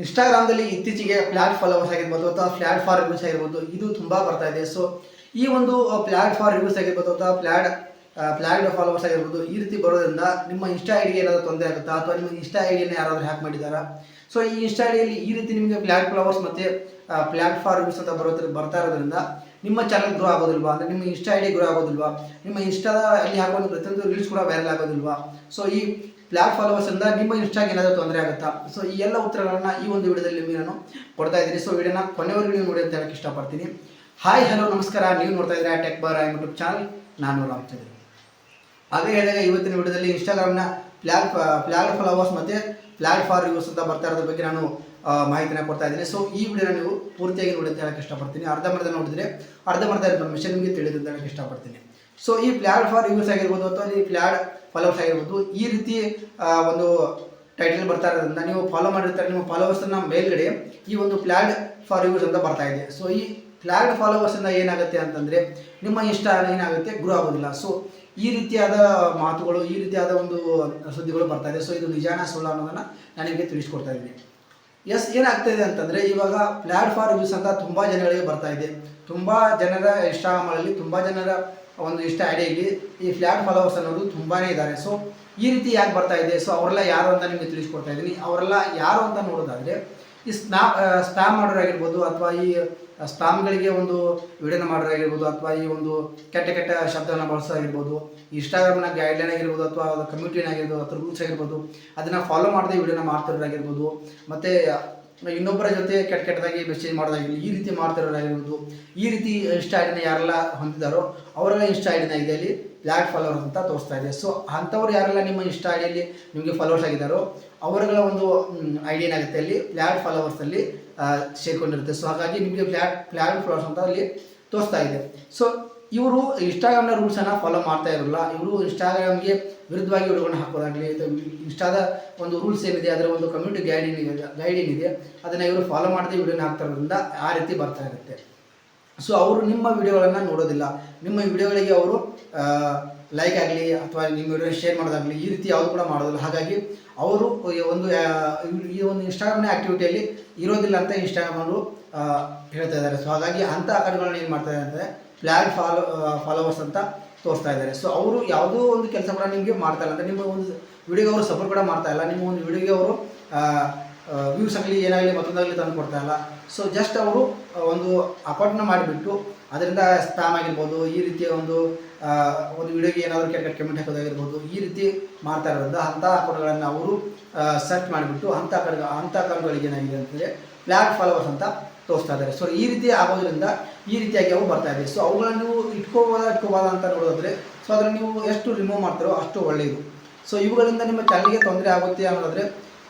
ಇನ್ಸ್ಟಾಗ್ರಾಮ್ದಲ್ಲಿ ಇತ್ತೀಚೆಗೆ flat followers ಆಗಿರ್ಬೋದು ಅಥವಾ ಫ್ಲಾಟ್ ಫಾರ್ ರಿವ್ಯೂಸ್ ಆಗಿರ್ಬೋದು, ಇದು ತುಂಬ ಬರ್ತಾ ಇದೆ. ಸೊ ಈ ಒಂದು ಫ್ಲಾಟ್ ಫಾರ್ ರಿವ್ಯೂಸ್ ಆಗಿರ್ಬೋದು ಅಥವಾ ಫ್ಲಾಟ್ ಫ್ಲಾಟ್ ಫಾಲೋವರ್ಸ್ ಆಗಿರ್ಬೋದು, ಈ ರೀತಿ ಬರೋದ್ರಿಂದ ನಿಮ್ಮ ಇನ್ಸ್ಟಾ ಐಡಿಗೆ ಏನಾದರೂ ತೊಂದರೆ ಆಗುತ್ತಾ? ಅಥವಾ ನಿಮ್ಮ ಇನ್ಸ್ಟಾ ಐಡಿಯನ್ನು ಯಾರಾದರೂ ಹ್ಯಾಕ್ ಮಾಡಿದ್ದಾರಾ? ಸೊ ಈ ಇನ್ಸ್ಟಾ ಐಡಿಯಲ್ಲಿ ಈ ರೀತಿ ನಿಮಗೆ ಫ್ಲಾಗ್ ಫಾಲೋವರ್ಸ್ ಮತ್ತು ಪ್ಲಾಟ್ಫಾರ್ಮ್ಸ್ ಫಾರ್ ಅಂತ ಬರೋದ್ರ, ಬರ್ತಾ ಇರೋದ್ರಿಂದ ನಿಮ್ಮ ಚಾನಲ್ ಗ್ರೋ ಆಗೋದಿಲ್ವಾ? ಅಂದರೆ ನಿಮ್ಮ ಇನ್ಸ್ಟಾ ಐಡಿ ಗ್ರೋ ಆಗೋದಿಲ್ವಾ? ನಿಮ್ಮ ಇನ್ಸ್ಟಾದಲ್ಲಿ ಹಾಕುವಂಥ ಪ್ರತಿಯೊಂದು ರೀಲ್ಸ್ ಕೂಡ ವೈರಲ್ ಆಗೋದಿಲ್ವಾ? ಸೊ ಈ ಫ್ಲಾಗ್ ಫಾಲೋವರ್ಸ್ ಇಂದ ನಿಮ್ಮ ಇನ್ಸ್ಟಾಗೆ ಏನಾದರೂ ತೊಂದರೆ ಆಗುತ್ತಾ? ಸೊ ಈ ಎಲ್ಲ ಉತ್ತರಗಳನ್ನು ಈ ಒಂದು ವಿಡಿಯೋದಲ್ಲಿ ನಿಮಗೆ ನಾನು ಕೊಡ್ತಾ ಇದ್ದೀನಿ. ಸೊ ವಿಡಿಯೋನ ಕೊನೆವರೆಗೂ ನೀವು ನೋಡಿ ಅಂತ ಹೇಳಕ್ಕೆ ಇಷ್ಟಪಡ್ತೀನಿ. ಹಾಯ್ ಹಲೋ ನಮಸ್ಕಾರ. ನೀವು ನೋಡ್ತಾ ಇದ್ದೀರಾ ಟೆಕ್ ಬಾರ್ ಯೂಟ್ಯೂಬ್ ಚಾನಲ್ ನಾನು ರಾಮಚಂದ್ರ ಹಾಗೆ ಹೇಳಿದಾಗ ಇವತ್ತಿನ ವಿಡಿಯೋದಲ್ಲಿ ಇನ್ಸ್ಟಾಗ್ರಾಮ್ನ ಫ್ಲಾಗ್ ಫ್ಲಾಗ್ ಫಾಲೋವರ್ಸ್ ಮತ್ತು ಫ್ಲಾಗ್ ಫಾರ್ ಯೂಸ್ ಅಂತ ಬರ್ತಾ ಇರೋದ್ರ ಬಗ್ಗೆ ನಾನು ಮಾಹಿತಿನ ಕೊಡ್ತಾ ಇದ್ದೀನಿ. ಸೊ ಈ ವಿಡಿಯೋನ ನೀವು ಪೂರ್ತಿಯಾಗಿ ನೋಡಿ ಅಂತ ಹೇಳಕ್ಕೆ ಇಷ್ಟಪಡ್ತೀನಿ ಅರ್ಧಮರ್ಧ ನೋಡಿದ್ರೆ ಅರ್ಧಮರ್ಧ ಇನ್ಫಾರ್ಮೇಷನ್ ನಿಮಗೆ ತಿಳಿದು ಅಂತ ಹೇಳಕ್ಕೆ ಇಷ್ಟಪಡ್ತೀನಿ. ಸೊ ಈ ಫ್ಲಾಗ್ ಫಾರ್ ಯೂಸ್ ಆಗಿರ್ಬೋದು ಅಥವಾ ಈ ಫ್ಲಾಗ್ ಫಾಲೋವರ್ಸ್ ಆಗಿರ್ಬೋದು, ಈ ರೀತಿ ಒಂದು ಟೈಟಲ್ ಬರ್ತಾ ಇರೋದ್ರಿಂದ ನೀವು ಫಾಲೋ ಮಾಡಿರ್ತಾರೆ, ನಿಮ್ಮ ಫಾಲೋವರ್ಸ್ನ ಮೇಲ್ಗಡೆ ಈ ಒಂದು ಫ್ಲಾಗ್ ಫಾರ್ ಯೂಸ್ ಅಂತ ಬರ್ತಾ ಇದೆ. ಸೊ ಈ ಫ್ಲಾಗ್ ಫಾಲೋವರ್ಸಿಂದ ಏನಾಗುತ್ತೆ ಅಂತಂದರೆ ನಿಮ್ಮ ಇಷ್ಟ ಏನಾಗುತ್ತೆ ಗ್ರೋ ಆಗೋದಿಲ್ಲ. ಸೊ ಈ ರೀತಿಯಾದ ಮಾತುಗಳು, ಈ ರೀತಿಯಾದ ಒಂದು ಸುದ್ದಿಗಳು ಬರ್ತಾ ಇದೆ. ಸೊ ಇದು ನಿಜಾನ ಸುಳ್ಳು ಅನ್ನೋದನ್ನು ನಾನು ನಿಮಗೆ ತಿಳಿಸ್ಕೊಡ್ತಾ ಇದ್ದೀನಿ. ಎಸ್ ಏನಾಗ್ತಾ ಇದೆ ಅಂತಂದರೆ, ಇವಾಗ ಪ್ಲ್ಯಾಟ್ಫಾರ್ಮ್ ಯೂಸ್ ಅಂತ ತುಂಬ ಜನಗಳಿಗೆ ಬರ್ತಾ ಇದೆ. ತುಂಬ ಜನರ ಇನ್ಸ್ಟಾಗ್ರಾಮಲ್ಲಿ ತುಂಬ ಜನರ ಒಂದು ಇಷ್ಟ ಐಡಿಯಲ್ಲಿ ಈ ಫ್ಲ್ಯಾಟ್ ಫಾಲೋವರ್ಸ್ ಅನ್ನೋದು ತುಂಬಾ ಇದ್ದಾರೆ. ಸೊ ಈ ರೀತಿ ಯಾಕೆ ಬರ್ತಾ ಇದೆ? ಸೊ ಅವರೆಲ್ಲ ಯಾರು ಅಂತ ನಿಮಗೆ ತಿಳಿಸ್ಕೊಡ್ತಾ ಇದ್ದೀನಿ. ಅವರೆಲ್ಲ ಯಾರು ಅಂತ ನೋಡೋದಾದರೆ, ಈ ಸ್ನಾ ಸ್ಪ್ಯಾಮ್ ಮಾಡೋರಾಗಿರ್ಬೋದು ಅಥವಾ ಈ ಸ್ಪ್ಯಾಮ್ಗಳಿಗೆ ಒಂದು ವಿಡಿಯೋನ ಮಾಡೋದಾಗಿರ್ಬೋದು ಅಥವಾ ಈ ಒಂದು ಕೆಟ್ಟ ಕೆಟ್ಟ ಶಬ್ದಗಳನ್ನ ಬಳಸೋದಾಗಿರ್ಬೋದು ಇನ್ಸ್ಟಾಗ್ರಾಮ್ನ ಗೈಡ್ಲೈನ್ ಆಗಿರ್ಬೋದು ಅಥವಾ ಕಮ್ಯುನಿಟಿನ ಆಗಿರ್ಬೋದು ಅಥವಾ ರೂಲ್ಸ್ ಆಗಿರ್ಬೋದು, ಅದನ್ನು ಫಾಲೋ ಮಾಡದೆ ವಿಡಿಯೋನ ಮಾಡ್ತಿರೋದಾಗಿರ್ಬೋದು ಮತ್ತು ಇನ್ನೊಬ್ಬರ ಜೊತೆ ಕೆಟ್ಟ ಕೆಟ್ಟದಾಗಿ ಮೆಸೇಜ್ ಮಾಡೋದಾಗಿರ್ಲಿ ಈ ರೀತಿ ಮಾಡ್ತಿರೋರಾಗಿರ್ಬೋದು, ಈ ರೀತಿ ಇನ್ಸ್ಟಾ ಐಡಿನ ಯಾರೆಲ್ಲ ಹೊಂದಿದ್ದಾರೋ ಅವರೆಲ್ಲ ಇನ್ಸ್ಟಾ ಐಡಿನ ಇದೆ ಫಾಲೋವರ್ ಫಾಲೋವರ್ಸ್ ಅಂತ ತೋರಿಸ್ತಾ ಇದೆ. ಸೊ ಅಂಥವ್ರು ಯಾರೆಲ್ಲ ನಿಮ್ಮ ಇಷ್ಟ ಐಡಿಯಲ್ಲಿ ನಿಮಗೆ ಫಾಲೋವರ್ಸ್ ಆಗಿದ್ದಾರೋ, ಅವರುಗಳ ಒಂದು ಐಡಿ ಏನಾಗುತ್ತೆ ಅಲ್ಲಿ? ಬ್ಲ್ಯಾಕ್ ಫಾಲೋವರ್ಸಲ್ಲಿ ಸೇರಿಕೊಂಡಿರುತ್ತೆ. ಸೊ ಹಾಗಾಗಿ ನಿಮಗೆ ಬ್ಲ್ಯಾಕ್ ಬ್ಲ್ಯಾಕ್ ಫಾಲೋವರ್ಸ್ ಅಂತ ಅಲ್ಲಿ ತೋರಿಸ್ತಾ ಇದೆ. ಸೊ ಇವರು ಇನ್ಸ್ಟಾಗ್ರಾಮ್ನ ರೂಲ್ಸನ್ನು ಫಾಲೋ ಮಾಡ್ತಾ ಇರಲ್ಲ. ಇವರು ಇನ್ಸ್ಟಾಗ್ರಾಮ್ಗೆ ವಿರುದ್ಧವಾಗಿ ವಿಡಿಯೋಗಳನ್ನ ಹಾಕೋದಾಗಲಿ ಇನ್ಸ್ಟಾದ ಒಂದು ರೂಲ್ಸ್ ಏನಿದೆ, ಅದರ ಒಂದು ಕಮ್ಯುನಿಟಿ ಗೈಡಿನ್ ಇದೆ ಗೈಡ್ ಏನಿದೆ, ಅದನ್ನು ಇವರು ಫಾಲೋ ಮಾಡದೆ ವಿಡಿಯೋನ ಹಾಕ್ತಾ ಇರೋದ್ರಿಂದ ಆ ರೀತಿ ಬರ್ತಾ ಇರುತ್ತೆ. ಸೊ ಅವರು ನಿಮ್ಮ ವಿಡಿಯೋಗಳನ್ನು ನೋಡೋದಿಲ್ಲ. ನಿಮ್ಮ ವಿಡಿಯೋಗಳಿಗೆ ಅವರು ಲೈಕ್ ಆಗಲಿ ಅಥವಾ ನಿಮ್ಮ ವಿಡಿಯೋ ಶೇರ್ ಮಾಡೋದಾಗಲಿ ಈ ರೀತಿ ಯಾವುದು ಕೂಡ ಮಾಡೋದಿಲ್ಲ. ಹಾಗಾಗಿ ಅವರು ಒಂದು ಈ ಒಂದು ಇನ್ಸ್ಟಾಗ್ರಾಮ್ನ ಆ್ಯಕ್ಟಿವಿಟಿಯಲ್ಲಿ ಇರೋದಿಲ್ಲ ಅಂತ ಇನ್ಸ್ಟಾಗ್ರಾಮ್ ಅವರು ಹೇಳ್ತಾ ಇದ್ದಾರೆ. ಸೊ ಹಾಗಾಗಿ ಅಂಥ ಅಕೌಂಟ್ಗಳನ್ನ ಏನು ಮಾಡ್ತಾ ಇದ್ದಾರೆ ಅಂದರೆ ಫ್ಲಾಗ್ ಫಾಲೋ ಫಾಲೋವರ್ಸ್ ಅಂತ ತೋರಿಸ್ತಾ ಇದ್ದಾರೆ. ಸೊ ಅವರು ಯಾವುದೋ ಒಂದು ಕೆಲಸ ಕೂಡ ನಿಮಗೆ ಮಾಡ್ತಾ ಇಲ್ಲ. ಅಂದರೆ ನಿಮ್ಮ ಒಂದು ವಿಡಿಯೋಗೆ ಅವರು ಸಪೋರ್ಟ್ ಕೂಡ ಮಾಡ್ತಾ ಇಲ್ಲ. ನಿಮ್ಮ ಒಂದು ವಿಡಿಯೋಗೆ ಅವರು ವ್ಯೂಸ್ ಆಗಲಿ ಏನಾಗಲಿ ಮತ್ತೊಂದಾಗಲಿ ತಂದು ಕೊಡ್ತಾ ಇಲ್ಲ. ಸೊ ಜಸ್ಟ್ ಅವರು ಒಂದು ಅಕೌಂಟ್ನ ಮಾಡಿಬಿಟ್ಟು, ಅದರಿಂದ ಸ್ಪ್ಯಾಮ್ ಆಗಿರ್ಬೋದು, ಈ ರೀತಿಯ ಒಂದು ಒಂದು ವಿಡಿಯೋಗೆ ಏನಾದರೂ ಕೆಟ್ಟ ಕಮೆಂಟ್ ಹಾಕೋದಾಗಿರ್ಬೋದು, ಈ ರೀತಿ ಮಾಡ್ತಾ ಇರೋದ್ರಿಂದ ಅಂಥ ಅಕೌಂಟ್ಗಳನ್ನು ಅವರು ಸರ್ಚ್ ಮಾಡಿಬಿಟ್ಟು ಅಂಥ ಅಕೌಂಟ್ ಅಂಥ ಅಕೌಂಟ್ಗಳಿಗೆ ಏನಾಗಿದೆ ಅಂತಂದರೆ ಬ್ಲ್ಯಾಕ್ ಫಾಲೋವರ್ಸ್ ಅಂತ ತೋರಿಸ್ತಾ ಇದ್ದಾರೆ. ಸೊ ಈ ರೀತಿ ಆಗೋದ್ರಿಂದ ಈ ರೀತಿಯಾಗಿ ಅವು ಬರ್ತಾ ಇದೆ. ಸೊ ಅವುಗಳನ್ನು ನೀವು ಇಟ್ಕೋಬೋದ ಇಟ್ಕೋಬೋದ ಅಂತ ನೋಡೋದಾದ್ರೆ ಸೊ ಅದನ್ನು ನೀವು ಎಷ್ಟು ರಿಮೂವ್ ಮಾಡ್ತಾರೋ ಅಷ್ಟು ಒಳ್ಳೆಯದು ಸೊ ಇವುಗಳಿಂದ ನಿಮ್ಮ ಚಾನಲ್ಗೆ ತೊಂದರೆ ಆಗುತ್ತೆ ಅನ್ನೋದಾದ್ರೆ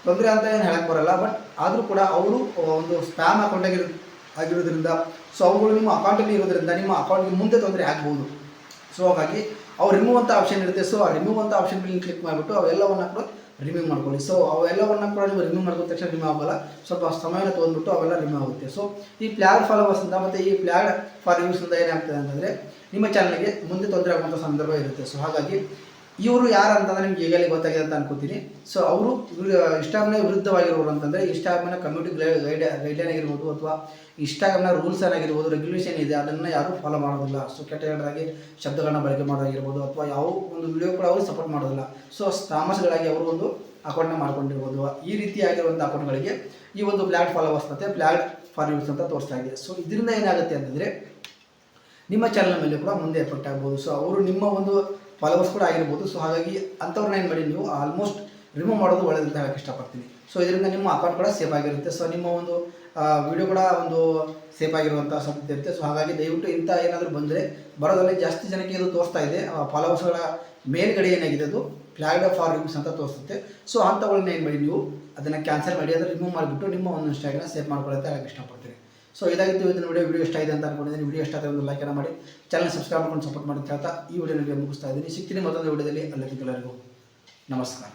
ತೊಂದರೆ ಅಂತ ಏನು ಹೇಳಕ್ಕೆ ಬರಲ್ಲ ಬಟ್ ಆದರೂ ಕೂಡ ಅವರು ಒಂದು ಸ್ಪ್ಯಾಮ್ ಅಕೌಂಟ್ ಆಗಿರ, ಆಗಿರೋದ್ರಿಂದ ಸೊ ಅವುಗಳು ನಿಮ್ಮ ಅಕೌಂಟಲ್ಲಿ ಇರೋದ್ರಿಂದ ನಿಮ್ಮ ಅಕೌಂಟ್ಗೆ ಮುಂದೆ ತೊಂದರೆ ಆಗ್ಬೋದು. ಸೊ ಹಾಗಾಗಿ ಅವ್ರು ರಿಮೂವ್ ಅಂತ ಆಪ್ಷನ್ ಇರುತ್ತೆ ಸೊ ಆ ರಿಮೂವ್ ಅಂತ ಆಪ್ಷನ್ ಮೇಲೆ ಕ್ಲಿಕ್ ಮಾಡಿಬಿಟ್ಟು ಅವೆಲ್ಲವನ್ನ ಕೂಡ ರಿಮೂವ್ ಮಾಡ್ಕೊಳ್ಳಿ. ಸೊ ಅವೆಲ್ಲವನ್ನ ಕೂಡ ನೀವು ರಿಮೂವ್ ಮಾಡ್ಕೊಂಡ ತಕ್ಷಣ ರಿಮೂವ್ ಆಗೋಲ್ಲ, ಸ್ವಲ್ಪ ಸಮಯನ ತೊಗೊಂಡ್ಬಿಟ್ಟು ಅವೆಲ್ಲ ರಿಮೂವ್ ಆಗುತ್ತೆ. ಸೊ ಈ ಫಾಲೋವರ್ಸ್ ಅಂತ ಮತ್ತು ಈ ಫ್ಲ್ಯಾಗ್ ಫಾರ್ ಯೂಸ್ ಅಂತ ಏನಾಗ್ತದೆ ಅಂತಂದರೆ, ನಿಮ್ಮ ಚಾನಲ್ಗೆ ಮುಂದೆ ತೊಂದರೆ ಆಗುವಂಥ ಸಂದರ್ಭ ಇರುತ್ತೆ. ಸೊ ಹಾಗಾಗಿ ಇವರು ಯಾರು ಅಂತಂದ್ರೆ ನಿಮ್ಗೆ ಈಗಲೇ ಗೊತ್ತಾಗಿದೆ ಅಂತ ಅನ್ಕೋತೀನಿ. ಸೊ ಅವರು ಇನ್ಸ್ಟಾಗ್ರಾಮ್ನ ವಿರುದ್ಧವಾಗಿರೋರು ಅಂತಂದರೆ ಇನ್ಸ್ಟಾಗ್ರಾಮ್ನ ಕಮ್ಯುನಿಟಿ ಗೈಡ್ ಗೈಡ್ಲೈನ್ ಆಗಿರ್ಬೋದು ಅಥವಾ ಇನ್ಸ್ಟಾಗ್ರಾಮ್ನ ರೂಲ್ಸ್ ಏನಾಗಿರ್ಬೋದು ರೆಗ್ಯುಲೇಷನ್ ಇದೆ, ಅದನ್ನು ಯಾರೂ ಫಾಲೋ ಮಾಡೋದಿಲ್ಲ. ಸೊ ಕೆಟ್ಟ ಶಬ್ದಗಳನ್ನ ಬಳಕೆ ಮಾಡೋದಾಗಿರ್ಬೋದು ಅಥವಾ ಯಾವ ಒಂದು ವಿಡಿಯೋ ಕೂಡ ಅವರು ಸಪೋರ್ಟ್ ಮಾಡೋದಿಲ್ಲ. ಸೊ ತಾಮಸಗಳಾಗಿ ಅವರು ಒಂದು ಅಕೌಂಟ್ನ ಮಾಡ್ಕೊಂಡಿರ್ಬೋದು. ಈ ರೀತಿಯಾಗಿರುವಂಥ ಅಕೌಂಟ್ಗಳಿಗೆ ಈ ಒಂದು ಬ್ಲಾಕ್ ಫಾಲೋವರ್ಸ್ ಮತ್ತು ಫಾರ್ ಯೂಸ್ ಅಂತ ತೋರಿಸ್ತಾ ಇದೆ. ಸೊ ಇದರಿಂದ ಏನಾಗುತ್ತೆ ಅಂತಂದರೆ ನಿಮ್ಮ ಚಾನಲ್ ಮೇಲೆ ಕೂಡ ಮುಂದೆ ಎಫೆಕ್ಟ್ ಆಗ್ಬೋದು. ಸೊ ಅವರು ನಿಮ್ಮ ಒಂದು ಫಾಲೋವರ್ಸ್ ಕೂಡ ಆಗಿರ್ಬೋದು. ಸೊ ಹಾಗಾಗಿ ಅಂಥವ್ರನ್ನ ಏನು ಮಾಡಿ ನೀವು ಆಲ್ಮೋಸ್ಟ್ ರಿಮೂವ್ ಮಾಡೋದು ಒಳ್ಳೆಯದು ಅಂತ ಹೇಳಕ್ಕೆ ಇಷ್ಟಪಡ್ತೀನಿ. ಸೊ ಇದರಿಂದ ನಿಮ್ಮ ಅಕೌಂಟ್ ಕೂಡ ಸೇಫ್ ಆಗಿರುತ್ತೆ. ಸೊ ನಿಮ್ಮ ಒಂದು ವಿಡಿಯೋ ಕೂಡ ಒಂದು ಸೇಫ್ ಆಗಿರುವಂಥ ಸಾಧ್ಯತೆ ಇರುತ್ತೆ. ಸೊ ಹಾಗಾಗಿ ದಯವಿಟ್ಟು ಇಂಥ ಏನಾದರೂ ಬಂದರೆ ಬರೋದ್ರಲ್ಲಿ ಜಾಸ್ತಿ ಜನಕ್ಕೆ ಇದು ತೋರಿಸ್ತಾ ಇದೆ. ಫಾಲೋವರ್ಸ್ಗಳ ಮೇಲ್ಗಡೆ ಏನಾಗಿದೆ ಅದು? ಫ್ಲಾಗ್ ಫಾರ್ ರಿವ್ಯೂಸ್ ಅಂತ ತೋರಿಸುತ್ತೆ. ಸೊ ಅಂಥವುಗಳನ್ನ ಏನು ಮಾಡಿ ನೀವು ಅದನ್ನು ಕ್ಯಾನ್ಸಲ್ ಮಾಡಿ, ಅದನ್ನು ರಿಮೂವ್ ಮಾಡಿಬಿಟ್ಟು ನಿಮ್ಮ ಒಂದು ಇನ್ಸ್ಟಾಗ್ರಾಮ್ ಸೇಫ್ ಮಾಡ್ಕೊಳ್ಳುತ್ತೆ ಹೇಳಕ್ಕೆ ಇಷ್ಟಪಡ್ತೀನಿ. ಸೊ ಇದಾಗಿತ್ತು ಇವತ್ತಿನ ವಿಡಿಯೋ ವಿಡಿಯೋ ಇಷ್ಟ ಇದೆ ಅಂತ ಅನ್ಕೊಂಡಿದ್ದೀನಿ. ವಿಡಿಯೋ ಇಷ್ಟ ಆದರೆ ಒಂದು ಲೈಕನ್ನು ಮಾಡಿ. ಚಾನಲ್ ಸಬ್ಸ್ಕ್ರೈಬ್ ಮಾಡ್ಕೊಂಡು ಸಪೋರ್ಟ್ ಮಾಡಿ ಅಂತ ಹೇಳ್ತಾ ಈ ವಿಡಿಯೋ ಮುಗಿಸ್ತಾ ಇದ್ದೀನಿ. ಸಿಗ್ತೀನಿ ಮತ್ತೊಂದು ವಿಡಿಯೋದಲ್ಲಿ ಅಲ್ಲಿ ಎಲ್ಲರಿಗೂ ನಮಸ್ಕಾರ.